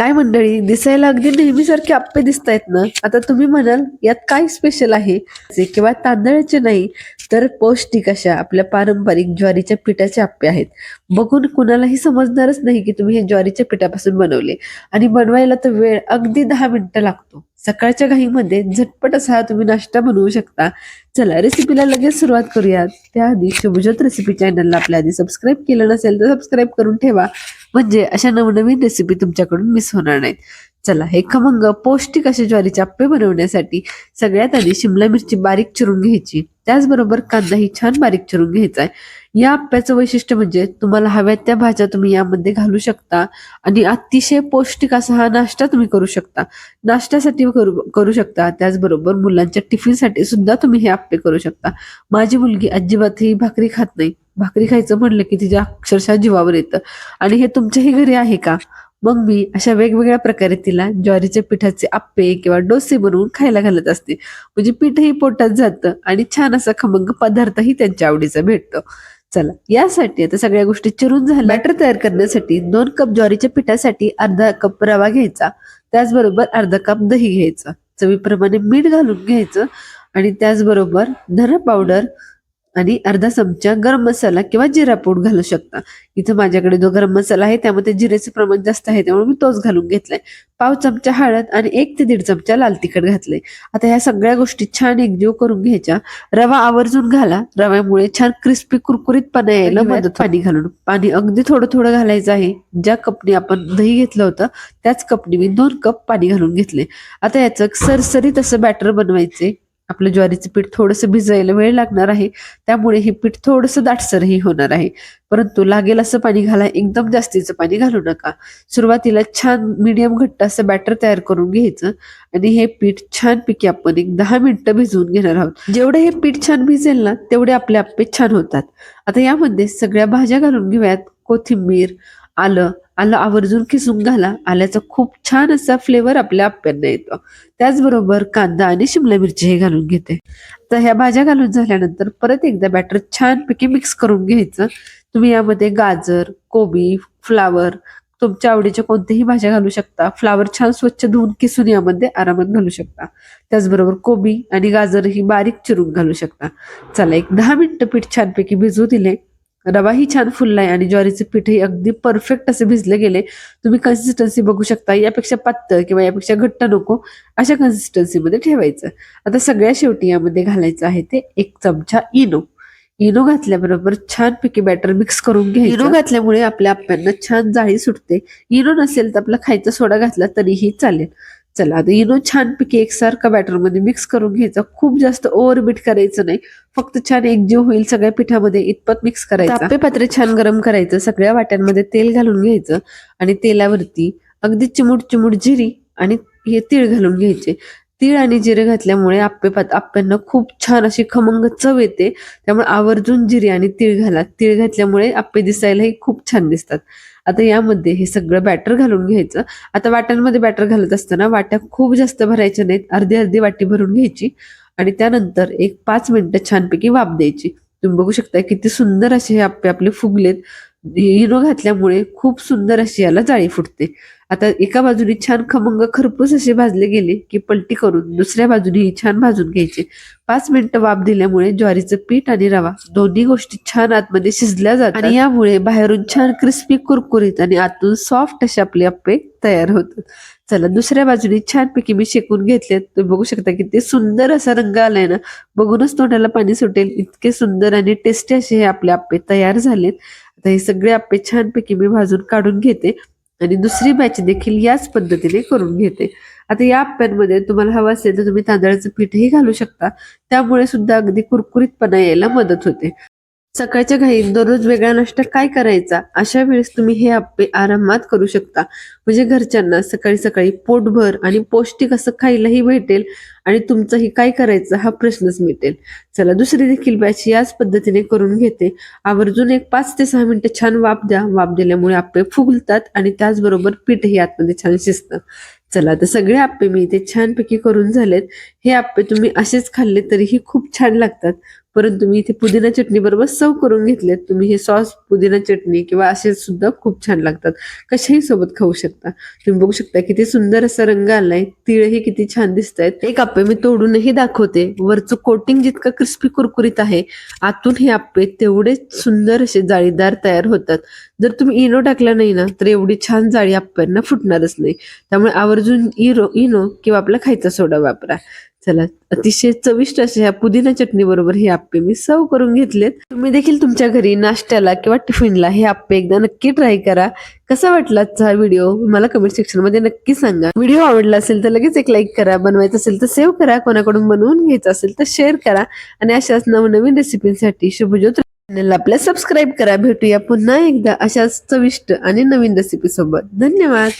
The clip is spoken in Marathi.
काय मंडळी दिसायला अगदी नेहमीसारखे आप्पे दिसतायत ना? आता तुम्ही म्हणाल यात काय स्पेशल आहे? किंवा तांदळाचे नाही तर पौष्टिक अशा आपल्या पारंपरिक ज्वारीच्या पिठाचे आप्पे आहेत. बघून कुणालाही समजणारच नाही की तुम्ही हे ज्वारीच्या पिठापासून बनवले. आणि बनवायला तर वेळ अगदी दहा मिनिटं लागतो. सकाळच्या घाईमध्ये झटपट असा तुम्ही नाश्ता बनवू शकता. चला रेसिपीला लगेच सुरुवात करूयात. त्याआधी शुभज्योत रेसिपी चॅनलला आपल्या आधी सबस्क्राईब केलं नसेल तर सबस्क्राईब करून ठेवा. म्हणजे अशा नवनवीन रेसिपी तुमच्याकडून मिस होणार नाहीत. चला हे खमंग पौष्टिक असे ज्वारीचे आप्पे बनवण्यासाठी सगळ्यात आधी शिमला मिरची बारीक चिरून घ्यायची. त्याचबरोबर कांदाही छान बारीक चिरून घ्यायचा आहे. या आप्याचं वैशिष्ट्य म्हणजे तुम्हाला हव्यात त्या भाज्या तुम्ही यामध्ये घालू शकता आणि अतिशय पौष्टिक असा हा नाश्ता तुम्ही करू शकता. नाश्त्यासाठी करू करू शकता. त्याचबरोबर मुलांच्या टिफिनसाठी सुद्धा तुम्ही हे आप्पे करू शकता. माझी मुलगी अजिबातही भाकरी खात नाही. भाकरी खायचं म्हणलं की तिच्या अक्षरशः जीवावर येतं. आणि हे तुमच्याही घरी आहे का? मग मी अशा वेगवेगळ्या प्रकारे तिला ज्वारीच्या पिठाचे आप्पे किंवा डोसे बनवून खायला घालत असते. म्हणजे पीठही पोटात जातं आणि छान असा खमंग पदार्थही त्यांच्या आवडीचा भेटतो. चला यासाठी आता सगळ्या गोष्टी चिरून झाल्या. बॅटर तयार करण्यासाठी दोन कप ज्वारीच्या पिठासाठी अर्धा कप रवा घ्यायचा. त्याचबरोबर अर्धा कप दही घ्यायचं. चवीप्रमाणे मीठ घालून घ्यायचं. आणि त्याचबरोबर धन पावडर आणि अर्धा चमचा गरम मसाला किंवा जिरा पूड घालू शकता. इथं माझ्याकडे जो गरम मसाला आहे त्यामध्ये जिरेचं प्रमाण जास्त आहे त्यामुळे मी तोच घालून घेतलाय. पाव चमचा हळद आणि एक ते दीड चमचा लाल तिखट घातलंय. आता ह्या सगळ्या गोष्टी छान एकजीव करून घ्यायच्या. रवा आवर्जून घाला. रव्यामुळे छान क्रिस्पी कुरकुरीतपणा यायला मदत पाणी घालून. पाणी अगदी थोडं थोडं घालायचं आहे. ज्या कपनी आपण दही घेतलं होतं त्याच कपनी मी दोन कप पाणी घालून घेतले आता याचं सरसरीत असं बॅटर बनवायचे आपलं ज्वारीचं पीठ थोडंसं भिजायला वेळ लागणार आहे. त्यामुळे हे पीठ थोडंसं दाटसरही होणार आहे. परंतु लागेल असं पाणी घाला एकदम जास्तीचं पाणी घालू नका. सुरुवातीला छान मीडियम घट्ट असं बॅटर तयार करून घ्यायचं आणि हे पीठ छानपैकी आपण एक दहा मिनिटं भिजवून घेणार आहोत. जेवढे हे पीठ छान भिजेल ना तेवढे आपले आप्पे छान होतात. आता यामध्ये सगळ्या भाज्या घालून घेऊयात. कोथिंबीर आलं आलं आवर्जून किसून घाला. आल्याचा खूप छान असा फ्लेवर आपल्या आप्यांना येतो. त्याचबरोबर कांदा आणि शिमला मिरची हे घालून घेते. तर ह्या भाज्या घालून झाल्यानंतर परत एकदा बॅटर छानपैकी मिक्स करून घ्यायचं. तुम्ही यामध्ये गाजर कोबी फ्लावर तुमच्या आवडीच्या कोणत्याही भाज्या घालू शकता. फ्लावर छान स्वच्छ धुवून किसून यामध्ये आरामात घालू शकता. त्याचबरोबर कोबी आणि गाजर ही बारीक चिरून घालू शकता. चला एक दहा मिनिटं पीठ छानपैकी भिजू दिले. रवाही छान फुललाय आणि ज्वारीचे पीठही अगदी परफेक्ट असे भिजले गेले. तुम्ही कन्सिस्टन्सी बघू शकता. यापेक्षा पातळ किंवा यापेक्षा घट्ट नको अशा कन्सिस्टन्सीमध्ये ठेवायचं. आता सगळ्या शेवटी यामध्ये घालायचं आहे ते एक चमचा इनो. इनो घातल्याबरोबर छानपैकी बॅटर मिक्स करून घ्या इनो घातल्यामुळे आपल्या आप्यांना छान जाळी सुटते. इनो नसेल तर आपला खायचा सोडा घातला तरीही चालेल. चला आता इनो छानपैकी एकसारखा बॅटरमध्ये मिक्स करून घ्यायचा. खूप जास्त ओव्हर बीट करायचं नाही. फक्त छान एकजीव होईल सगळ्या पिठामध्ये इतपत मिक्स करायचं. आप्पे पात्रे छान गरम करायचं सगळ्या वाट्यांमध्ये तेल घालून घ्यायचं आणि तेलावरती अगदी चिमूट चिमूट जिरी आणि हे तीळ घालून घ्यायचे. तीळ आणि जिरे घातल्यामुळे आप्पे आप्प्यांना खूप छान अशी खमंग चव येते. त्यामुळे आवर्जून जिरे आणि तीळ घाला. तीळ घातल्यामुळे आप्पे दिसायलाही खूप छान दिसतात. आता यामध्ये हे सगळं बॅटर घालून घ्यायचं. आता वाट्यांमध्ये बॅटर घालत असताना वाट्या खूप जास्त भरायच्या नाहीत. अर्धी अर्धी वाटी भरून घ्यायची आणि त्यानंतर एक पाच मिनिटं छानपैकी वाफ द्यायची. तुम्ही बघू शकता किती सुंदर असे हे आप्पे आपले फुगलेत. हिरो घातल्यामुळे खूप सुंदर अशी याला जाळी फुटते. आता एका बाजूने छान खमंग खरपूस असे भाजले गेले की पलटी करून दुसऱ्या बाजूने छान भाजून घ्यायचे. पाच मिनिटं वाफ दिल्यामुळे ज्वारीचं पीठ आणि रवा दोन्ही गोष्टी छान आतमध्ये शिजल्या जातात. आणि यामुळे बाहेरून छान क्रिस्पी कुरकुरीत आणि आतून सॉफ्ट असे आपले अप्पे तयार होतात. चला दुसऱ्या बाजूने छानपैकी मी शेकून घेतलेत तुम्ही बघू शकता किती सुंदर असा रंग आलाय ना. बघूनच तोंडाला पाणी सुटेल. इतके सुंदर आणि टेस्टी असे हे आपले आप्पे तयार झालेत. आता हे सगळे आप्पे छानपैकी मी भाजून काढून घेते. आणि दुसरी बॅच देखील याच पद्धतीने करून घेते. आता या आप्यांमध्ये तुम्हाला हवं असेल तर तुम्ही तांदळाचं पीठही घालू शकता. त्यामुळे सुद्धा अगदी कुरकुरीतपणा यायला मदत होते. सकाळच्या घाईत दररोज वेगळा नाश्ता काय करायचा? अशा वेळेस तुम्ही हे आप्पे आरामात करू शकता. म्हणजे घरच्यांना सकाळी सकाळी पोटभर आणि पौष्टिक असं खायलाही भेटेल आणि तुमचंही काय करायचं हा प्रश्नच मिटेल. चला दुसरी देखील बॅच याच पद्धतीने करून घेते. आवर्जून एक पाच ते सहा मिनिटं छान वाफ द्या. वाफ दिल्यामुळे आप्पे फुगलतात आणि त्याचबरोबर पीठही आतमध्ये छान शिजतं. चला तर सगळे आप्पे मी इथे छानपैकी करून झालेत. हे आप्पे तुम्ही असेच खाल्ले तरीही खूप छान लागतात. परंतु मी इथे पुदिना चटणी बरोबर सर्व करून घेतलेत. तुम्ही हे सॉस पुदिना चटणी किंवा असे सुद्धा खूप छान लागतात. कशाही सोबत खाऊ शकता. तुम्ही बघू शकता किती सुंदर असा रंग आलाय. तिळही किती छान दिसत आहेत एक आप्पे मी तोडूनही दाखवते. वरचं कोटिंग जितकं क्रिस्पी कुरकुरीत आहे आतून हे आप्पे तेवढेच सुंदर असे जाळीदार तयार होतात. जर तुम्ही इनो टाकला नाही ना तर एवढी छान जाळी आप्प्यांना फुटणारच नाही. त्यामुळे आवर्जून इरो इनो किंवा आपला खायचा सोडा वापरा. चला अतिशय चविष्ट अशा ह्या पुदिना चटणी बरोबर हे आप्पे मी सर्व करून घेतलेत. तुम्ही देखील तुमच्या घरी नाश्त्याला किंवा टिफिनला हे आप्पे एकदा नक्की ट्राय करा. कसा वाटला आजचा हा व्हिडिओ? मला कमेंट सेक्शनमध्ये नक्की सांगा. व्हिडिओ आवडला असेल तर लगेच एक लाईक करा बनवायचं असेल तर सेव्ह करा कोणाकडून बनवून घ्यायचं असेल तर शेअर करा. आणि अशाच नवनवीन रेसिपींसाठी शुभज्योत चॅनलला आपल्या सबस्क्राईब करा. भेटूया पुन्हा एकदा अशाच चविष्ट आणि नवीन रेसिपी सोबत. धन्यवाद.